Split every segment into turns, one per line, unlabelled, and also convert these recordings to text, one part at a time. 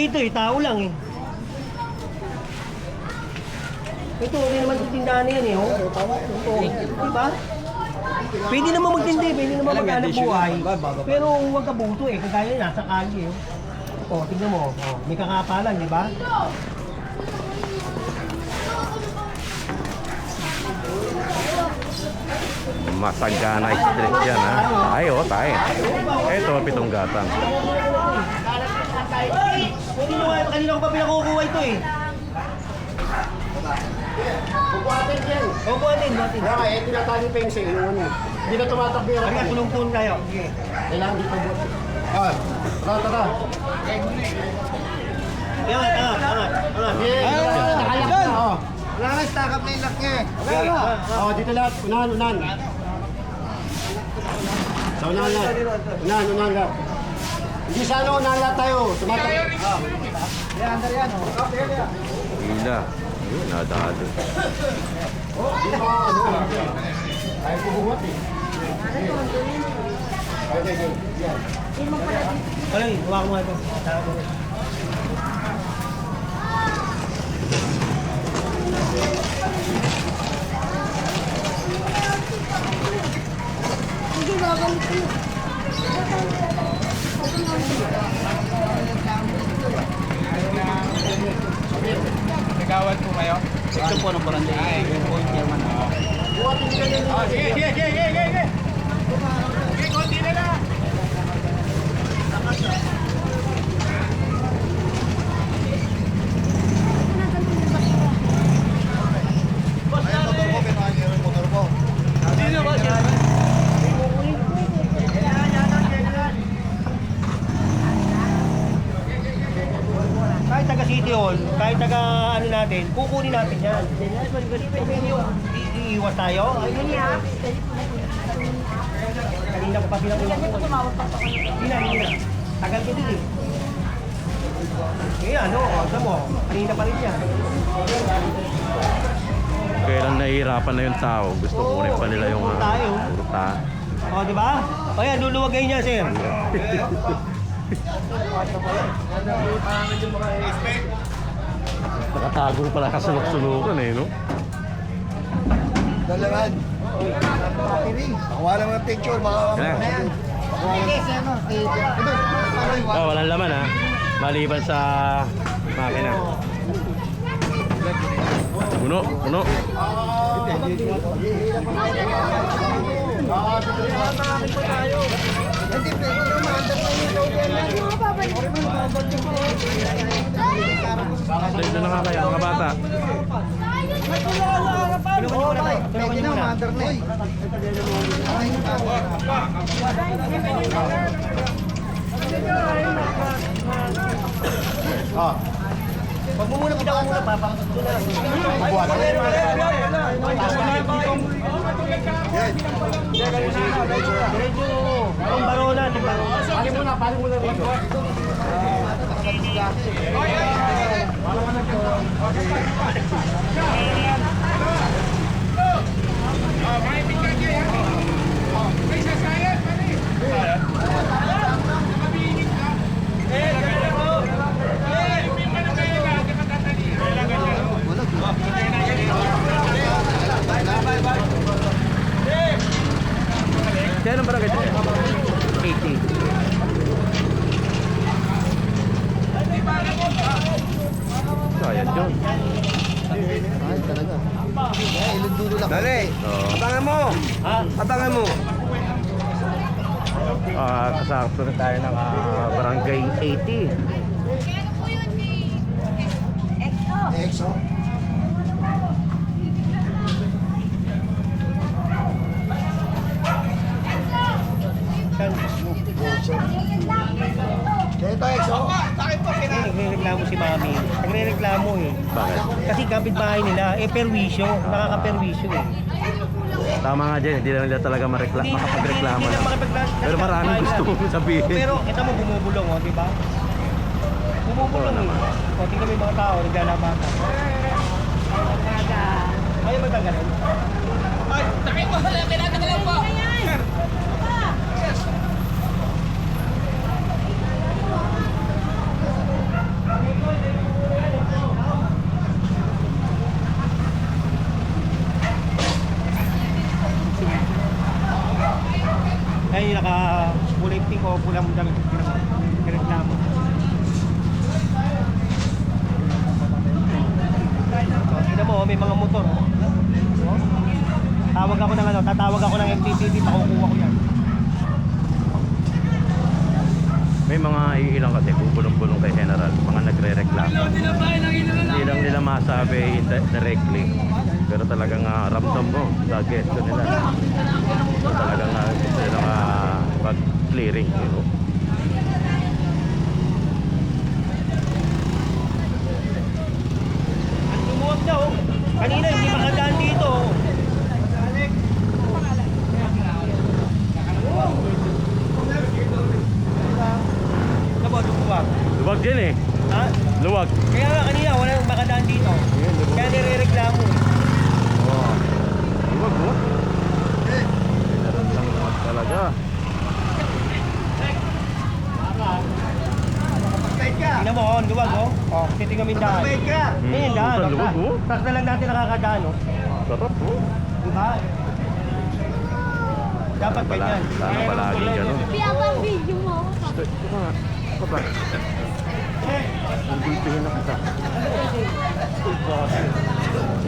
dito eh, tao lang eh. Ito, hindi naman sa tindahan na yan eh. Oh. Ito, diba? Pwede naman magtindi, pwede naman maghanap buhay. Pero huwag ka buto eh, kagaya nasa kali eh. Oh, tignan mo, oh, may kakapalan, di ba?
Masagana street yan ha. Ay oh, tayo. Ito, pitong gatang.
Mo nga, kanina ko pa pinakukuha ito eh.
Bubuhatin yan.
O, buhatin, buhatin.
Kaya nga, eh, tinatali pa yung sa iyo. Ano. Hindi na tumatakbo yung
Kaya tulong-tulong tayo. Sige.
Kailangan dito buhat. Ah, tara, tara.
Yan, angat, angat, angat.
Eh, nakalak na. Oh.
Wala na, stack up na yung lock niya eh.
Ah, ah.
Oh, dito lahat. Unahan, unahan. Sa unahan lahat. Unahan, unahan lahat. Hindi sa ano, lahat tayo. Tumatakbo.
Yan, under yan.
Hila. Ayun, nadado.
Ayaw ko buhat eh. Okay, okay. Yan.
Wala eh, hawakan mo nga ito. Tama ko.
Hindi, babalik ko.
Nagawad po kayo? Ito po ng barangay. Ay, yung po yung chairman.
Buhatin nila yan.
Oh, sige, sige, sige, sige, sige, sige. Sige, konti na lang. Sino ba?
Kahit taga City Hall, kahit taga ano natin, kukunin natin yan. Iiwas tayo. Kanina ko pa pinakulang ko. Hindi na, hindi na. Tagal ko din eh. Eh ano, alam mo, kanina pa rin yan.
Kailan nahihirapan na yung tao, gusto kunin pa nila yung uh,
Tayo.
urta.
O, di ba? O yan, luluwagay niya, sir.
Nakatago pala kasulok-sulukan eh, no?
Dalawan. Nakuha lang ng picture, baka parang
Oh, walang laman ha. Maliban sa makina. Puno, puno.
Hindi, pwede na maandar
Slide na nga kayo, mga bata.
Pwede na, maandar na eh.
Ah,
Pag mo muna kita muna, papakasok ko na. Diretso, ang barona, ang barona.
pali muna, pali muna rito.
Kaya anong barangay ito? 80. Sayang yun.
Ay, talaga. Lang. Dali.
Oo.
Abangan mo.
Ha?
Abangan mo.
Ah, kasakto na tayo ng ah, barangay 80.
Exo. Ito, Exo.
Eh, nagre-reklamo si mami. Nagre-reklamo eh.
Bakit?
Kasi kapitbahay nila, eh perwisyo. Nakaka-perwisyo eh.
Tama nga dyan, hindi na nila talaga marekla-
Hindi-
makapagreklamo.
hindi na makapagreklamo.
Pero maraming gusto mong sabihin.
Pero kita mo bumubulong, oh, di ba? Bumubulong
Oo
eh. O, tingnan mo yung mga tao, naglalabanan. Ayaw magtanggalin.
Ay, takay mo. Pinatagalan po.
O pulang damit. Reklamo. So, tingnan mo, oh, may mga motor. Oh. Oh. Tawag ako ng ano, tatawag ako ng MTPD, pakukuha ko yan.
May mga iilang kasi bubulong-bulong kay General, mga nagre-reklamo. Hindi lang nila masabi directly. Pero talagang uh, ramdam mo sa gesto nila. So, talagang uh, nila uh, pag-clearing. You know?
Lumuwag oh. Kanina hindi makadaan dito.
Luwag din eh.
Ha?
Luwag.
Kaya nga kanina wala nang makadaan dito. Kaya nire-reklamo.
Oh. Luwag, luwag talaga.
Oh, ang luwag oh. Oh, titingnan mo yung daan.
Hmm,
Yan yung daan.
sa
oh.
luwag, oh.
Tapos na lang natin nakakadaan oh.
Sarap oh.
Diba? Dapat
Pala,
ganyan.
sana palagi ganun.
Piyabang video mo.
Ito, ito ka nga. Ito ba? Nagulpihin na kita.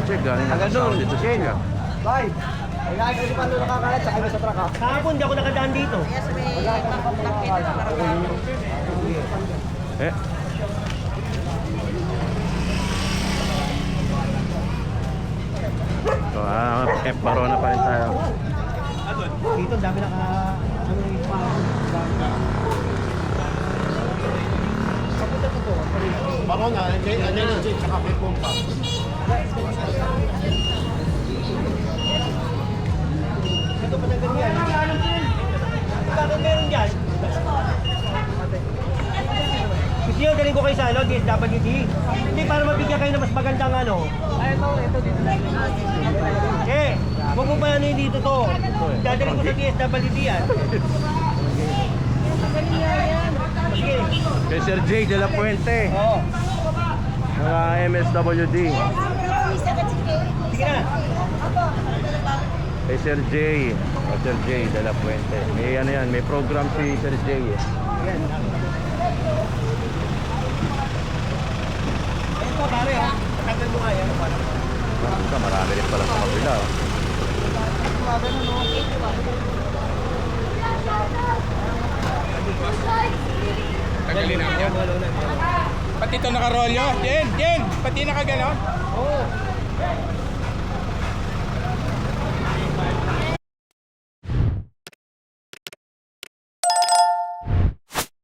Check, galing na sound dito sa siya.
Bye! Kailangan ko si Pando nakakalat, sakay mo sa truck ha.
Kahapon di ako nakadaan dito.
Eh. So, ah, F Barona pa rin tayo.
Dito ang dami naka... Ano yung
Bako na, nandiyan nandiyan yung jeep, saka may pompa.
Ito pa na ganyan. Bakit meron dyan? Nyo, galing ko kayo sa ano, DSWD. Hindi, para mabigyan kayo ng mas magandang ano. Ay, ito, ito dito. Eh, huwag mo pa ano yung dito to. Dadalhin ko sa DSWD yan. Sige.
Kay Sir J. De La Puente,
Oo.
mga MSWD.
Sige na.
Kay Sir J. Sir J. De La Puente. May ano yan, may program si Sir J.
Yan. Pa, pare, ha? Tagal mo nga yan.
Basta marami rin pala sa kabila. oh.
Tagalin na yun. Pati ito nakarolyo. Jen, Jen, pati nakaganon.
Oo.